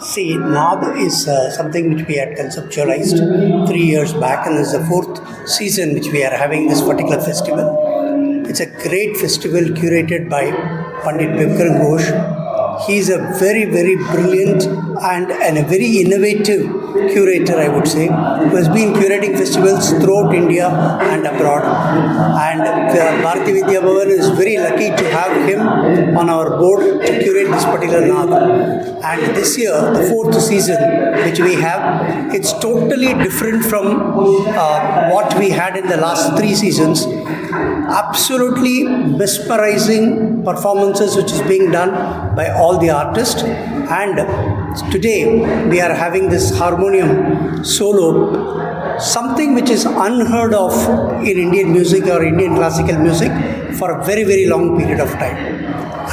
See, Nad is uh, something which we had conceptualized three years back, and this is the fourth season which we are having this particular festival. It's a great festival curated by Pandit Bipkar Ghosh. He is a very, very brilliant and, and a very innovative curator, I would say, who has been curating festivals throughout India and abroad. And uh, Bharati Vidya Bhavan is very lucky to have him on our board to curate this particular Nag. And this year, the fourth season which we have, it's totally different from uh, what we had in the last three seasons. Absolutely mesmerizing performances which is being done by all the artists. And today we are having this harmonium solo, something which is unheard of in Indian music or Indian classical music for a very, very long period of time.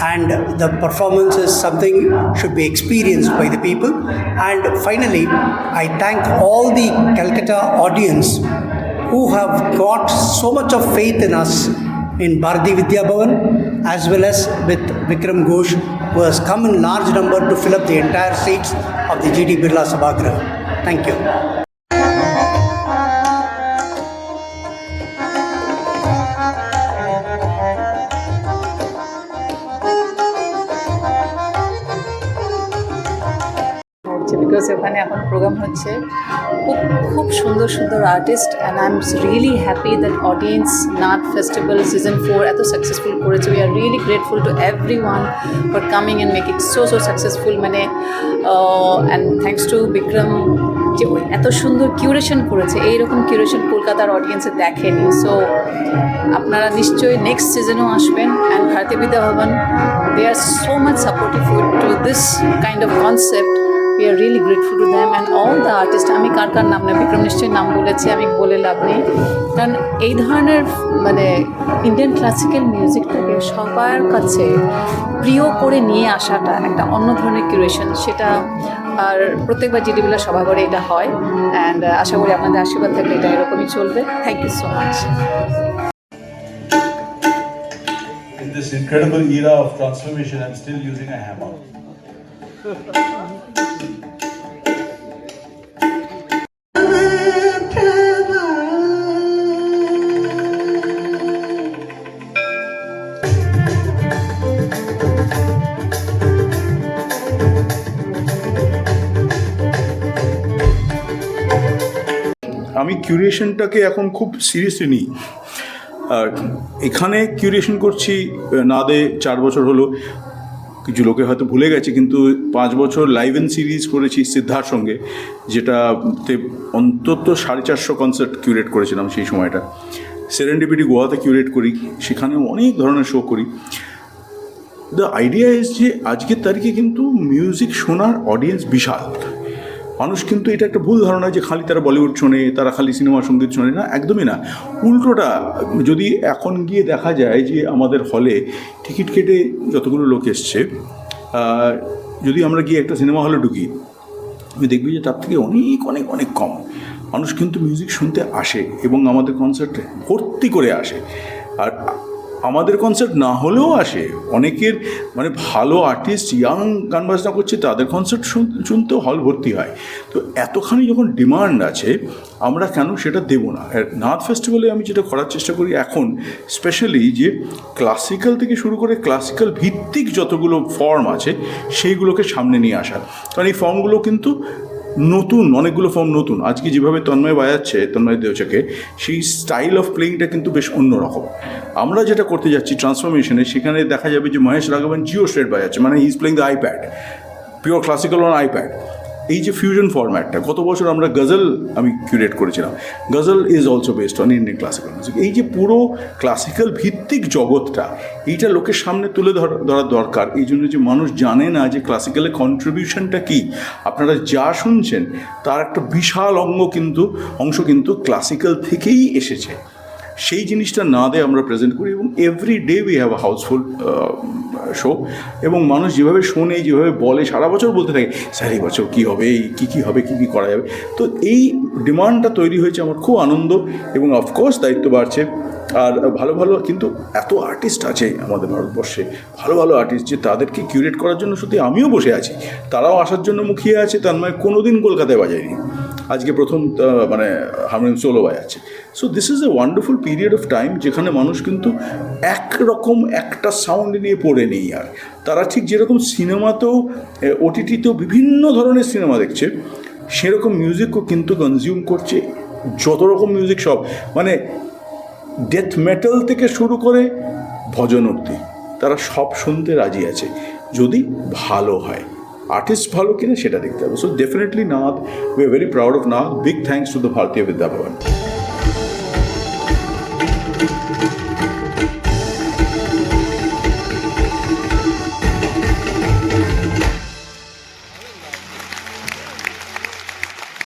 And the performance is something should be experienced by the people. And finally i thank all the calcutta audience who have got so much of faith in us in Bharati Vidya Bhavan as well as with Vikram Ghosh who has come in large number to fill up the entire seats of the GD Birla Sabhagraha. Thank you. Because ওখানে এখন programme হচ্ছে। খুব খুব সুন্দর সুন্দর artist and I am really happy that audience Naad festival season four এত successful করেছে। We are really grateful to everyone for coming and make it so so successful মানে অ্যান্ড থ্যাংকস টু বিক্রম যে এত সুন্দর কিউরেশন করেছে। এইরকম curation কলকাতার অডিয়েন্সে দেখেনি। সো আপনারা নিশ্চয়ই নেক্সট সিজনেও আসবেন। And Bharati Vidya Bhavan they are so much supportive to this kind of concept we are really grateful to them and all the artist আমি কার কার নাম না বিক্রম নিশ্চয়ই নাম বলেছি আমি বলে লাভ নেই। কারণ এই ধরনের মানে ইন্ডিয়ান ক্লাসিক্যাল মিউজিকটাকে সবার কাছে প্রিয় করে নিয়ে আসাটা একটা অন্য ধরনের কিউরেশন সেটা আর প্রত্যেকবার জিডিবিলা সভাঘরে এটা হয়। অ্যান্ড আশা করি আপনাদের আশীর্বাদ থাকলে এটা এরকমই চলবে। Thank you so much this incredible era of transformation, I'm still using a hammer. আমি কিউরেশনটাকে এখন খুব সিরিয়াসলি নিই। আর এখানে কিউরেশন করছি নাদে চার বছর হলো। কিছু লোকে হয়তো ভুলে গেছে, কিন্তু পাঁচ বছর লাইভ ইন সিরিজ করেছি সিদ্ধার সঙ্গে, যেটাতে অন্তত সাড়ে চারশো কনসার্ট কিউরেট করেছিলাম সেই সময়টা। সেরেন্ডিপিটি গোয়াতে কিউরেট করি, সেখানেও অনেক ধরনের শো করি। দ্য আইডিয়া ইজ যে আজকের তারিখে কিন্তু মিউজিক শোনার অডিয়েন্স বিশাল। মানুষ কিন্তু এটা একটা ভুল ধারণা যে খালি তারা বলিউড শোনে, তারা খালি সিনেমা সংগীত শোনে, না, একদমই না। উল্টোটা, যদি এখন গিয়ে দেখা যায় যে আমাদের হলে টিকিট কেটে যতগুলো লোক এসছে যদি আমরা গিয়ে একটা সিনেমা হলে ঢুকি, তুমি দেখবি যে তার থেকে অনেক অনেক অনেক কম। মানুষ কিন্তু মিউজিক শুনতে আসে এবং আমাদের কনসার্টে ভর্তি করে আসে। আর আমাদের কনসার্ট না হলেও আসে। অনেকের মানে ভালো আর্টিস্ট ইয়াং গান বাজনা করছে, তাদের কনসার্ট শুনতেও হল ভর্তি হয়। তো এতখানি যখন ডিমান্ড আছে, আমরা কেন সেটা দেবো না? নাথ ফেস্টিভ্যালে আমি যেটা করার চেষ্টা করি এখন স্পেশালি যে ক্লাসিক্যাল থেকে শুরু করে ক্লাসিক্যাল ভিত্তিক যতগুলো ফর্ম আছে, সেইগুলোকে সামনে নিয়ে আসা। কারণ এই ফর্মগুলো কিন্তু নতুন, অনেকগুলো ফর্ম নতুন। আজকে যেভাবে তন্ময় বাজাচ্ছে, তন্ময় দেওচাকে, সেই স্টাইল অফ প্লেইংটা কিন্তু বেশ অন্যরকম। আমরা যেটা করতে যাচ্ছি ট্রান্সফরমেশনে সেখানে দেখা যাবে যে মহেশ রাঘবন জিও স্ট্রেট বাজাচ্ছে মানে is playing the iPad pure classical on iPad এই যে ফিউশন ফরম্যাটটা গত বছর আমরা গজল আমি কিউরেট করেছিলাম। Ghazal is also based on Indian classical music এই যে পুরো ক্লাসিক্যাল ভিত্তিক জগৎটা, এইটা লোকের সামনে তুলে ধরা দরকার। এই জন্য যে মানুষ জানে না যে ক্লাসিক্যালের কন্ট্রিবিউশনটা কী। আপনারা যা শুনছেন, তার একটা বিশাল অঙ্গ কিন্তু, অংশ কিন্তু ক্লাসিক্যাল থেকেই এসেছে। সেই জিনিসটা না দিয়ে আমরা প্রেজেন্ট করি এবং every day we have a houseful show এবং মানুষ যেভাবে শোনে, যেভাবে বলে, সারা বছর বলতে থাকে, স্যার, এই বছর কী হবে? এই কী কী হবে? কী কী করা যাবে? তো এই ডিমান্ডটা তৈরি হয়েছে আমার খুব আনন্দ এবং অফকোর্স দায়িত্ব বাড়ছে। আর ভালো ভালো কিন্তু এত আর্টিস্ট আছে আমাদের ভারতবর্ষে, ভালো ভালো আর্টিস্ট যে তাদেরকে কিউরেট করার জন্য সত্যি আমিও বসে আছি। তারাও আসার জন্য মুখিয়ে আছে, তার মানে কোনো দিন কলকাতায় বাজায়নি। আজকে প্রথম মানে হারমোনিয়াম সোলো বাজাচ্ছে। So this is a wonderful period of time যেখানে মানুষ কিন্তু একরকম একটা সাউন্ড নিয়ে পড়ে নেই আর। তারা ঠিক যেরকম সিনেমাতেও ওটিটিতেও বিভিন্ন ধরনের সিনেমা দেখছে, সেরকম মিউজিকও কিন্তু কনজিউম করছে, যত রকম মিউজিক সব। মানে ডেথ মেটাল থেকে শুরু করে ভজন অব্দি তারা সব শুনতে রাজি আছে, যদি ভালো হয়। আর্টিস্ট ভালো কিনা সেটা দেখতে হবে। So definitely Nath we are very proud of Naad big thanks to the Bharatiya Vidya Bhavan